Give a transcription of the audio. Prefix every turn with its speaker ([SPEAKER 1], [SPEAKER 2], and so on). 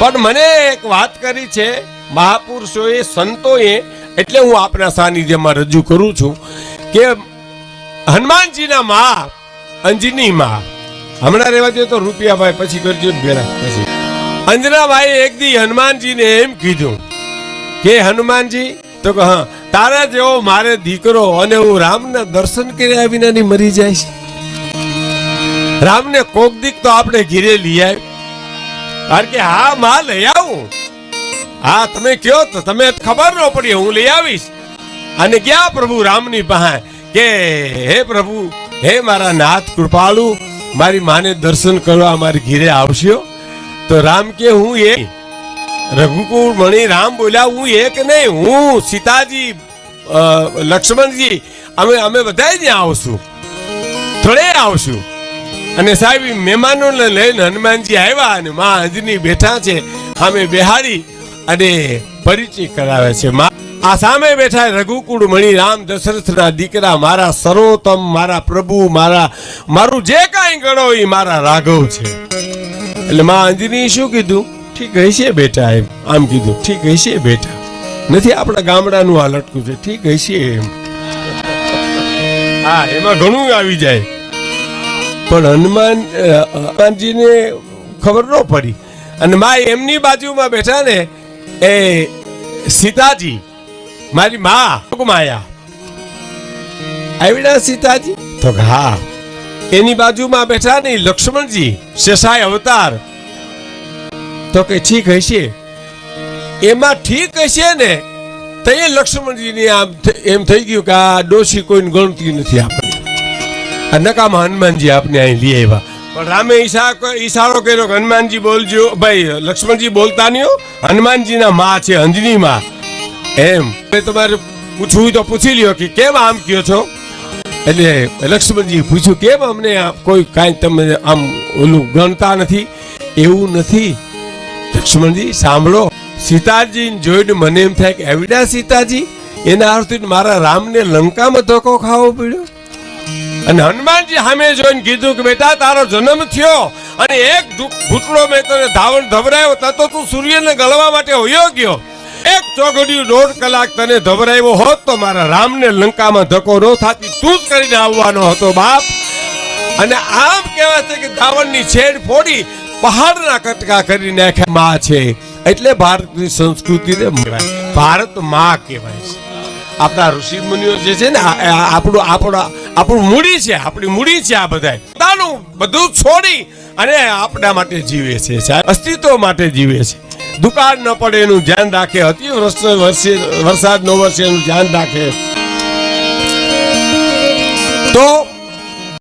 [SPEAKER 1] પણ મને એક વાત કરી છે, મહાપુરુષોએ, સંતોએ, એટલે હું આપના સાનિધ્યમાં રજૂ કરું છું કે હનુમાનજીના મા, અંજની મા, હમણાં રહેવા દે તો રૂપિયાભાઈ, પછી કરજો ભેરા પછી. અંજનાભાઈ એક દી હનુમાનજીને એમ કીધું કે, હનુમાનજી, તો કે હા, તારા જેવો મારે દીકરો અને હું રામના દર્શન કર્યા વિના મરી જાય છે. રામને કોક દીક તો આપણે ઘીરે લઈ આવી કારણ કે હા, માં, લઈ આવું. હા, તમે કયો તો તમે ખબર ન પડી, હું લઈ આવીશ. અને ગયા પ્રભુ રામની પાસે? કે હે પ્રભુ, હે મારા નાથ કૃપાળુ, મારી માને દર્શન કરવા મારી ઘીરે આવશ્યો તો રામ કે, હું એ રઘુકુળ મણી રામ બોલ્યા, હું એક નહીં, હું સીતાજી લક્ષ્મણજી, અમે અમે બધા ત્યાં આવશું. થોડે આવશું. અને સાહેબ મહેમાનોને લઈને હનુમાનજી આવ્યા અને મા અંજની બેઠા છે. સામે બિહારી અને પરિચય કરાવે છે. આ સામે બેઠા રઘુકુળ મણી રામ દશરથના દીકરા, મારા સર્વોત્તમ, મારા પ્રભુ, મારા, મારું જે કાંઈ ગણો એ મારા રાઘવ છે. એટલે માં અંજની શું કીધું? ઠીક હશે બેટા એમ. આમ કીધું, ઠીક હશે બેટા. નથી આપણા ગામડાનું આ લટકું છે. ઠીક હશે એમ. હા, એમાં ઘણું આવી જાય. પણ હનુમાન હનુમાનજીને ખબર ન પડી. અને મા એમની બાજુમાં બેઠા ને, એ સીતાજી, મારી માયા આવીડા સીતાજી? તો હા. એની બાજુમાં બેઠા ને લક્ષ્મણજી, શેષાય અવતાર. તો કે ઠીક હશે. એમાં ઠીક હશે ને, તો એ લક્ષ્મણજીની આમ એમ થઈ ગયું કે આ ડોશી કોઈને ગણતી નથી આપણી. નકામા હનુમાનજી આપને અહીં લઈ આવ્યા. પણ રામે ઈશા ઈશારો કર્યો કે હનુમાનજી બોલજો. ભાઈ, લક્ષ્મણજી બોલતા નહીં. હનુમાનજીના માં છે અંજની માં. એમ. તમારે પૂછવું તો પૂછી લ્યો કે કેમ આમ કયો છો? એટલે લક્ષ્મણજી પૂછ્યું, કેમ અમને કોઈ કાંઈ તમે આમ ઓલું ગણતા નથી? એવું નથી. લક્ષ્મણજી, સાંભળો સીતાજી જોઈને મને એમ થાય કે એવડા સીતાજી, એના અર્થે મારા રામને લંકામાં ધોકો ખાવો પડ્યો? અને હનુમાનજી સામે જોઈને કીધું કે બેટા, તારો જન્મ થયો અને એક ઘૂંટડો મેં તને ધાવણ ધબરાયો, તો તું સૂર્યને ગળવા માટે હોયો ગયો. એક ચોઘડિયું દોઢ કલાક તને ધબરાયો હોત તો મારા રામને લંકામાં ધક્કો ન થાતી તું જ કરીને આવવાનો હતો બાપ. અને આમ કહેવાય છે કે ધાવણની છેડ ફોડી પહાડના કટકા કરી નાખ્યા માં છે. એટલે ભારતની સંસ્કૃતિને. ભારતમાં કહેવાય છે. આપણા ઋષિ મુનિઓ જે છે ને આપણું આપણા આપણું મૂડી છે, આપણી મૂડી છે આ બધા પોતાનું બધું છોડી અને આપણા માટે જીવે છે અસ્તિત્વ માટે જીવે છે. દુકાળ ન પડે એનું ધ્યાન રાખે, અતિ વરસ- વરસાદ ન વરસે એનું ધ્યાન રાખે. તો